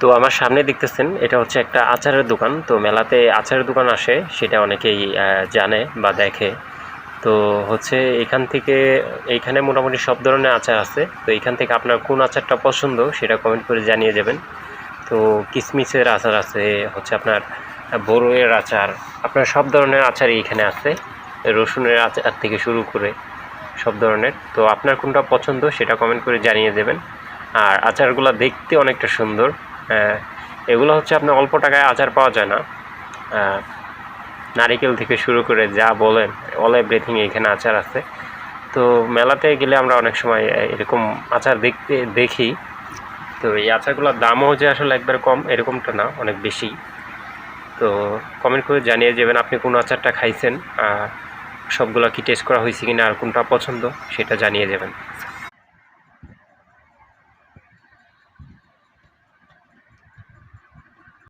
তো আমার সামনে দেখতেছেন, এটা হচ্ছে একটা আচারের দোকান। তো মেলাতে আচারের দোকান আসে, সেটা অনেকেই জানে বা দেখে। তো হচ্ছে এখান থেকে এইখানে মোটামুটি সব ধরনের আচার আছে। তো এখান থেকে আপনার কোন আচারটা পছন্দ, সেটা কমেন্ট করে জানিয়ে যাবেন তো কিসমিসের আচার আছে, হচ্ছে আপনার বড়ইয়ের আচার, আপনার সব ধরনের আচারই এখানে আছে। রসুনের আচার থেকে শুরু করে সব ধরনের। তো আপনার কোনটা পছন্দ, সেটা কমেন্ট করে জানিয়ে দেবেন। আর আচারগুলো দেখতে অনেকটা সুন্দর। এগুলো হচ্ছে আপনার অল্প টাকায় আচার পাওয়া যায় না। নারিকেল থেকে শুরু করে যা বলেন অল এভরিথিং এখানে আচার আছে। তো মেলাতে গেলে আমরা অনেক সময় এরকম আচার দেখতে, দেখি। তো এই আচারগুলোর দামও যে আসলে একবার কম, এরকমটা না, অনেক বেশি। তো কমেন্ট করে জানিয়ে যাবেন আপনি কোন আচারটা খাইছেন সবগুলো কি টেস্ট করা হয়েছে কিনা আর কোনটা পছন্দ, সেটা জানিয়ে যাবেন